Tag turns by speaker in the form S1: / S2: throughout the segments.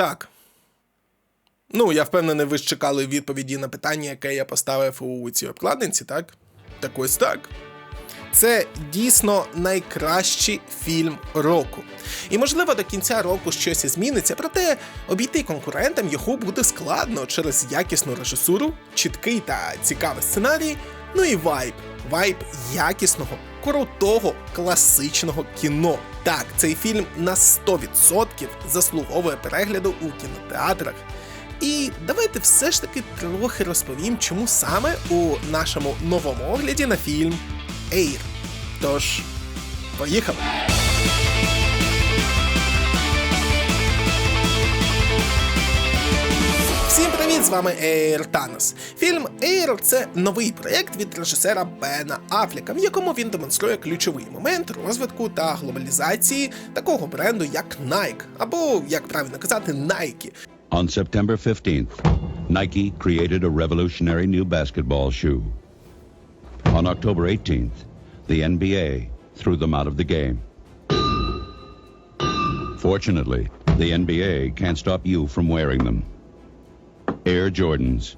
S1: Так. Ну, я впевнений, ви ж чекали відповіді на питання, яке я поставив у цій обкладинці, так? Так ось так. Це дійсно найкращий фільм року. І можливо до кінця року щось і зміниться, проте обійти конкурентам його буде складно через якісну режисуру, чіткий та цікавий сценарій, ну і вайб. Вайб якісного, крутого, класичного кіно. Так, цей фільм на 100% заслуговує перегляду у кінотеатрах. І давайте все ж таки трохи розповім, чому саме у нашому новому огляді на фільм Ейр. Тож, поїхали! Вами Ейр Танос. Фільм Ейр це новий проєкт від режисера Бена Афліка, в якому він демонструє ключовий момент розвитку та глобалізації такого бренду, як Nike, або як правильно казати, Nike.
S2: On September 15th, Nike created a revolutionary new basketball shoe. On October 18th, the NBA threw them out of the game. Fortunately, the NBA can't stop you from wearing them. Air Jordans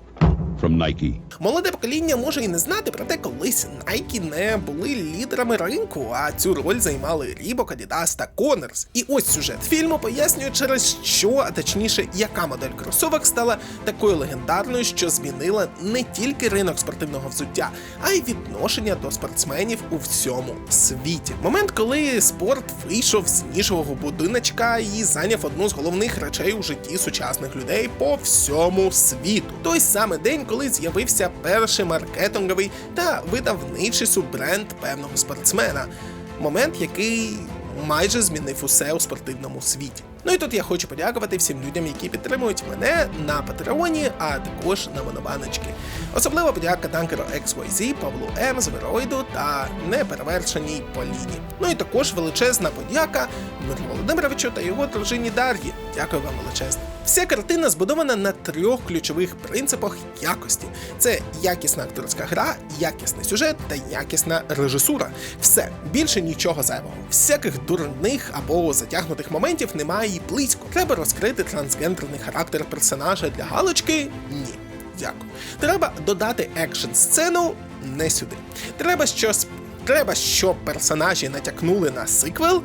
S2: from Nike.
S1: Молоде покоління може і не знати, проте колись Nike не були лідерами ринку, а цю роль займали Reebok, Adidas та Converse. І ось сюжет фільму пояснює, через що, а точніше, яка модель кросовок стала такою легендарною, що змінила не тільки ринок спортивного взуття, а й відношення до спортсменів у всьому світі. Момент, коли спорт вийшов з нішового будиночка і зайняв одну з головних речей у житті сучасних людей по всьому світу. Той самий день, коли з'явився перший маркетинговий та видавничий суббренд певного спортсмена. Момент, який майже змінив усе у спортивному світі. Ну і тут я хочу подякувати всім людям, які підтримують мене на Патреоні, а також на монобаночки. Особливо подяка танкеру XYZ, Павлу М, Звероїду та неперевершеній Поліні. Ну і також величезна подяка Дмитру Володимировичу та його дружині Дар'ї. Дякую вам величезно. Вся картина збудована на трьох ключових принципах якості: це якісна акторська гра, якісний сюжет та якісна режисура. Все більше нічого зайвого. Всяких дурних або затягнутих моментів немає і близько. Треба розкрити трансгендерний характер персонажа для галочки? Ні. Дякую. Треба додати екшн сцену не сюди. Треба щось. Треба, щоб персонажі натякнули на сиквел.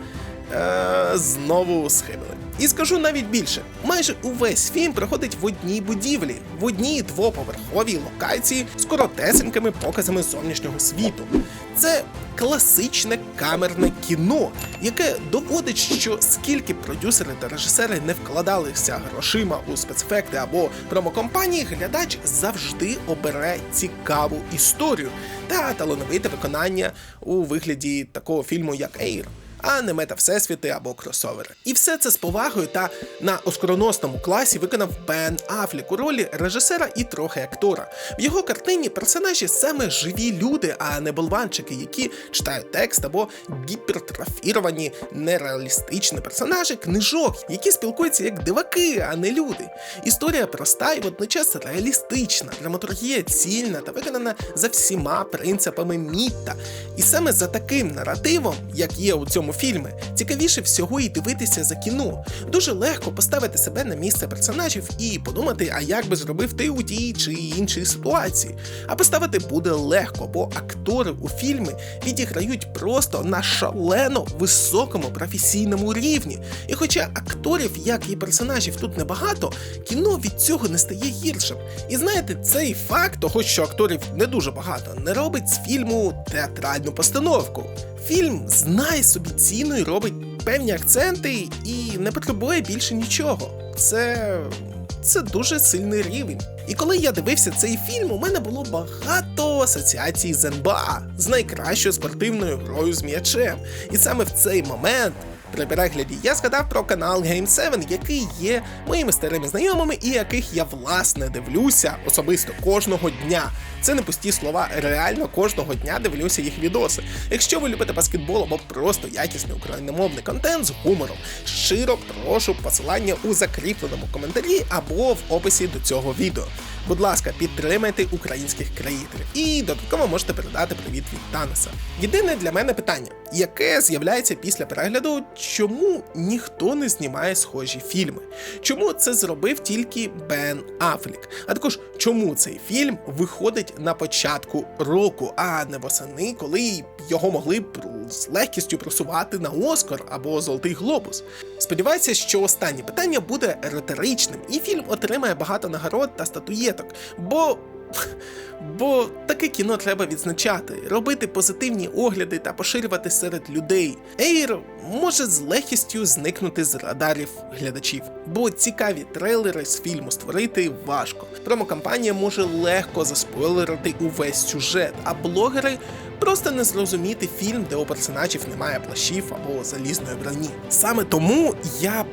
S1: Е, знову схибили. І скажу навіть більше: майже увесь фільм проходить в одній будівлі, в одній двоповерховій локації з коротесенькими показами зовнішнього світу. Це класичне камерне кіно, яке доводить, що скільки продюсери та режисери не вкладалися грошима у спецефекти або промокомпанії, глядач завжди обере цікаву історію та талановите виконання у вигляді такого фільму, як Ейр а не мета-всесвіти або кросовери. І все це з повагою та на оскароносному класі виконав Бен Афлік у ролі режисера і трохи актора. В його картині персонажі саме живі люди, а не болванчики, які читають текст або гіпертрофіровані нереалістичні персонажі книжок, які спілкуються як диваки, а не люди. Історія проста і водночас реалістична, драматургія цільна та виконана за всіма принципами Мітта. І саме за таким наративом, як є у цьому фільмі, цікавіше всього і дивитися за кіно. Дуже легко поставити себе на місце персонажів і подумати, а як би зробив ти у тій чи іншій ситуації. А поставити буде легко, бо актори у фільмі відіграють просто на шалено високому професійному рівні. І хоча акторів, як і персонажів, тут небагато, кіно від цього не стає гіршим. І знаєте, цей факт, того, що акторів не дуже багато, не робить з фільму театральну постановку. Фільм знає собі ціну і робить певні акценти і не потребує більше нічого. Це. Це дуже сильний рівень. І коли я дивився цей фільм, у мене було багато асоціацій з НБА, з найкращою спортивною грою з м'ячем. І саме в цей момент. При перегляді я згадав про канал Game 7, який є моїми старими знайомими, і яких я власне дивлюся особисто кожного дня. Це не пусті слова, реально кожного дня дивлюся їх відоси. Якщо ви любите баскетбол або просто якісний україномовний контент з гумором, щиро прошу посилання у закріпленому коментарі або в описі до цього відео. Будь ласка, підтримайте українських креаторів і додатково можете передати привіт від Танеса. Єдине для мене питання: яке з'являється після перегляду, чому ніхто не знімає схожі фільми, чому це зробив тільки Бен Афлік, а також чому цей фільм виходить на початку року, а не восени, коли його могли б з легкістю просувати на Оскар або Золотий Глобус. Сподіваюся, що останнє питання буде риторичним, і фільм отримає багато нагород та статуєток, бо. Бо таке кіно треба відзначати, робити позитивні огляди та поширювати серед людей. Ейр може з легкістю зникнути з радарів глядачів, бо цікаві трейлери з фільму створити важко. Промокампанія може легко заспойлерити увесь сюжет, а блогери просто не зрозуміти фільм, де у персонажів немає плащів або залізної броні. Саме тому я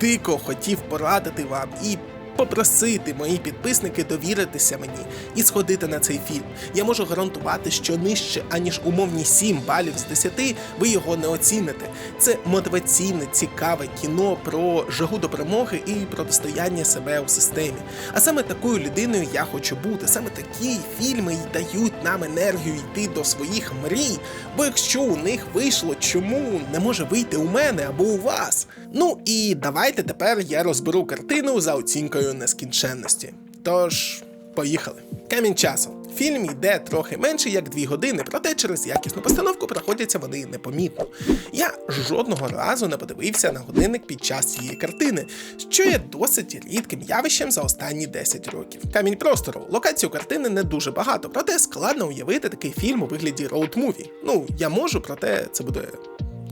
S1: дико хотів порадити вам і попросити мої підписники довіритися мені і сходити на цей фільм. Я можу гарантувати, що нижче аніж умовні 7 балів з 10 ви його не оціните. Це мотиваційне, цікаве кіно про жагу до перемоги і протистояння себе у системі. А саме такою людиною я хочу бути. Саме такі фільми й дають нам енергію йти до своїх мрій. Бо якщо у них вийшло, чому не може вийти у мене або у вас? Ну і давайте тепер я розберу картину за оцінкою нескінченності. Тож, поїхали. Камінь часу. Фільм йде трохи менше як дві години, проте через якісну постановку проходяться вони непомітно. Я жодного разу не подивився на годинник під час цієї картини, що є досить рідким явищем за останні 10 років. Камінь простору. Локацію картини не дуже багато, проте складно уявити такий фільм у вигляді роуд-муві. Ну, я можу, проте це буде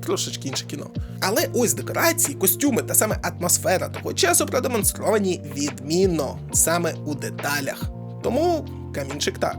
S1: трошечки інше кіно. Але ось декорації, костюми та саме атмосфера того часу продемонстровані відмінно саме у деталях. Тому камінчик так.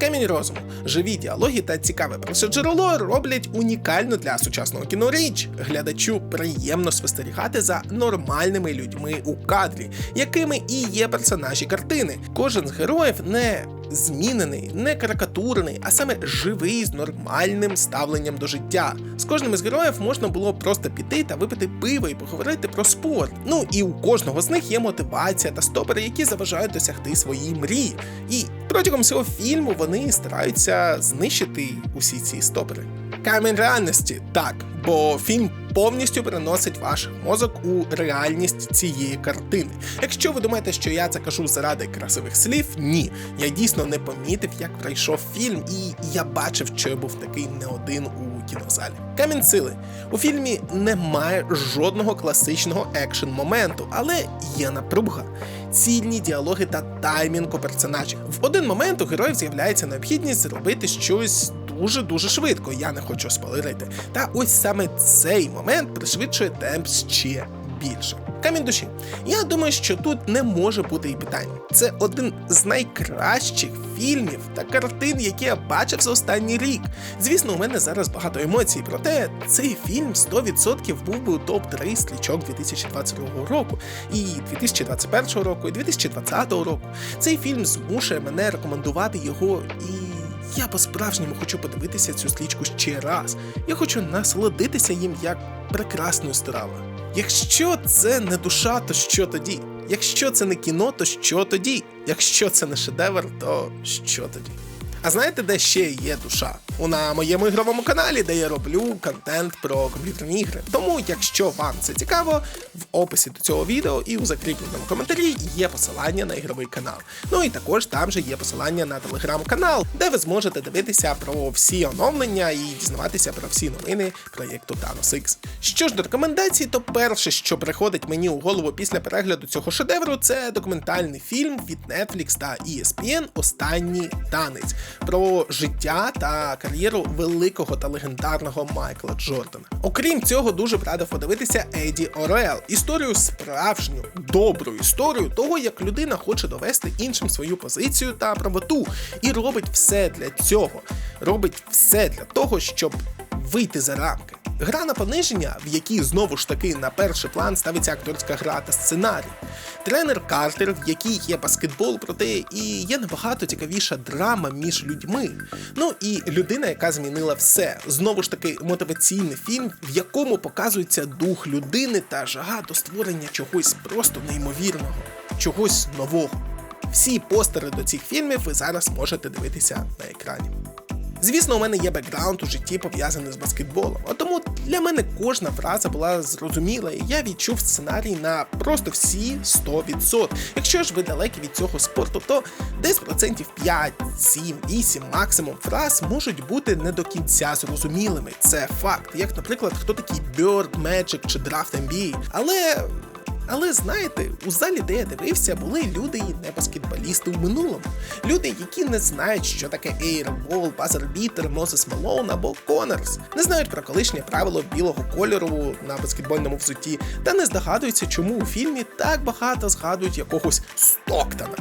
S1: Камінь розуму, живі діалоги та цікаве першоджерело роблять унікальну для сучасного кіно річ. Глядачу приємно спостерігати за нормальними людьми у кадрі, якими і є персонажі картини. Кожен з героїв не змінений, не карикатурний, а саме живий з нормальним ставленням до життя. З кожним із героїв можна було просто піти та випити пиво і поговорити про спорт. Ну і у кожного з них є мотивація та стопери, які заважають досягти свої мрії. І протягом всього фільму вони стараються знищити усі ці стопери. Камінь реальності так, бо фільм повністю переносить ваш мозок у реальність цієї картини. Якщо ви думаєте, що я це кажу заради красивих слів, ні. Я дійсно не помітив, як пройшов фільм, і я бачив, що я був такий не один у кінозалі. Камінь сили у фільмі немає жодного класичного екшн моменту, але є напруга, цільні діалоги та таймінг у персонажів. В один момент у героїв з'являється необхідність зробити щось дуже дуже швидко. Я не хочу спойлерити. Та ось саме цей момент пришвидшує темп ще більше. Камінь душі. Я думаю, що тут не може бути і питань. Це один з найкращих фільмів та картин, які я бачив за останній рік. Звісно, у мене зараз багато емоцій, проте цей фільм 100% був би у топ-3 стрічок 2022 року, і 2021 року, і 2020 року. Цей фільм змушує мене рекомендувати його і. Я по-справжньому хочу подивитися цю стрічку ще раз. Я хочу насолодитися їм як прекрасною стравою. Якщо це не душа, то що тоді? Якщо це не кіно, то що тоді? Якщо це не шедевр, то що тоді? А знаєте, де ще є душа? У на моєму ігровому каналі, де я роблю контент про комп'ютерні ігри. Тому, якщо вам це цікаво, в описі до цього відео і у закріпленому коментарі є посилання на ігровий канал. Ну і також там же є посилання на телеграм-канал, де ви зможете дивитися про всі оновлення і дізнаватися про всі новини проєкту Thanos X. Що ж до рекомендацій, то перше, що приходить мені у голову після перегляду цього шедевру, це документальний фільм від Netflix та ESPN Останній танець про життя та кар'єру великого та легендарного Майкла Джордана. Окрім цього, дуже б радив подивитися Еді Орел, історію справжню, добру історію того, як людина хоче довести іншим свою позицію та правоту, і робить все для цього, робить все для того, щоб вийти за рамки. Гра на пониження, в якій знову ж таки на перший план ставиться акторська гра та сценарій. Тренер Картер, в якій є баскетбол, проте і є набагато цікавіша драма між людьми. Ну і людина, яка змінила все. Знову ж таки, мотиваційний фільм, в якому показується дух людини та жага до створення чогось просто неймовірного, чогось нового. Всі постери до цих фільмів ви зараз можете дивитися на екрані. Звісно, у мене є бекграунд у житті пов'язаний з баскетболом, а тому для мене кожна фраза була зрозуміла, і я відчув сценарій на просто всі 100%. Якщо ж ви далекі від цього спорту, то десь процентів 5, 7, 8 максимум фраз можуть бути не до кінця зрозумілими. Це факт, як, наприклад, хто такий Bird, Magic чи Draft NBA. Але але знаєте, у залі, де я дивився, були люди і не баскетболісти в минулому. Люди, які не знають, що таке Buzzer Beater, Мозес Малоун або Конорс, не знають про колишнє правило білого кольору на баскетбольному взутті, та не здогадуються, чому у фільмі так багато згадують якогось Стоктона.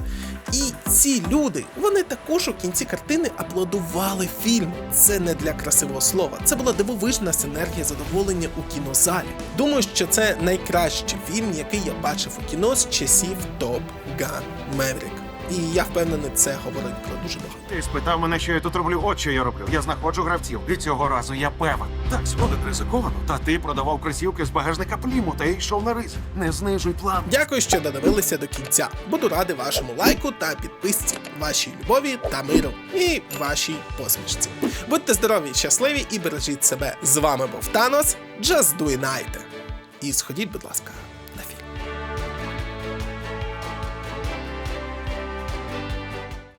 S1: І ці люди, вони також у кінці картини аплодували фільму. Це не для красивого слова. Це була дивовижна синергія задоволення у кінозалі. Думаю, що це найкращий фільм, який я бачив у кіно з часів Top Gun Maverick. І я впевнений, це говорить про дуже багато.
S3: Ти спитав мене, що я тут роблю. От що я роблю. Я знаходжу гравців. І цього разу я певен. Так, сходить ризиковано. Та ти продавав кросівки з багажника плімута і йшов на ризик. Не знижуй план.
S1: Дякую, що додивилися до кінця. Буду радий вашому лайку та підписці, вашій любові та миру і вашій посмішці. Будьте здорові, щасливі і бережіть себе. З вами був Танос. Just do it. І сходіть, будь ласка,